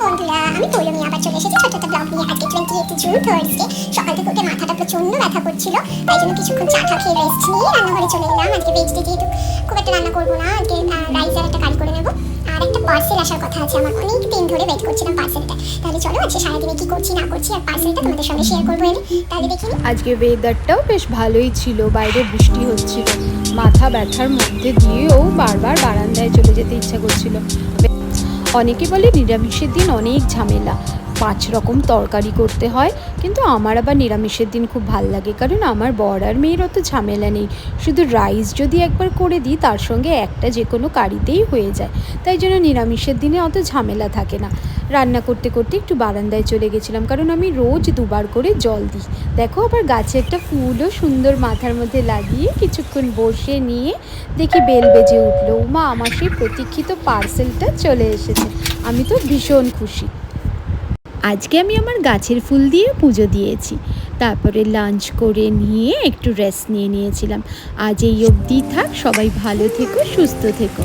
বন্ধুরা, আমি আবার চলে এসেছি ছোট একটা ব্লগ নিয়ে। আজকে টোয়েন্টি এইট জুন থার্সডে সকাল থেকে মাথাটা ব্যথা করছিল, তাই জন্য কিছুক্ষণ চা টা খেয়ে রেস্ট নিয়ে রান্নাঘরে চলে এলাম। আজকে যেহেতু খুব একটা রান্না করব না, আজকে রাইস আর একটা করে নেব। আর একটা পার্সেল আসার কথা আছে, আমার অনেক দিন ধরে ওয়েট করছিলাম পার্সেলটা তাহলে চলো, আজকে সারাদিনে কি করছি, না করছি, আর পার্সেলটা তোমাদের সঙ্গে শেয়ার করব এনে। তাহলে দেখি আজকে ওয়েদারটাও বেশ ভালোই ছিল, বাইরে বৃষ্টি হচ্ছিল। মাথা ব্যথার মধ্যে দিয়েও বারবার বারান্দায় চলে যেতে ইচ্ছা করছিল। অনেকে বলে নিরামিষের দিন অনেক ঝামেলা। পাঁচ রকম তরকারি করতে হয়, কিন্তু আমার আবার নিরামিষের দিন খুব ভালো লাগে, কারণ আমার বর আর মেয়ের অত ঝামেলা নেই। শুধু রাইস যদি একবার করে দিই, তার সঙ্গে একটা যে কোনো কারিতেই হয়ে যায়। তাই জন্য নিরামিষের দিনে অত ঝামেলা থাকে না। রান্না করতে করতে একটু বারান্দায় চলে গেছিলাম, কারণ আমি রোজ দুবার করে জল দিই। দেখো আবার গাছে একটা ফুলও সুন্দর মাথার মধ্যে লাগিয়ে কিছুক্ষণ বসে নিয়ে দেখি বেল বেজে উঠল। মা আমার সেই প্রতীক্ষিত পার্সেলটা চলে এসেছে। আমি তো ভীষণ খুশি। আজকে আমি আমার গাছের ফুল দিয়ে পুজো দিয়েছি। তারপরে লাঞ্চ করে নিয়ে একটু রেস্ট নিয়ে নিয়েছিলাম। আজ এই অবধি থাক, সবাই ভালো থেকো, সুস্থ থেকো।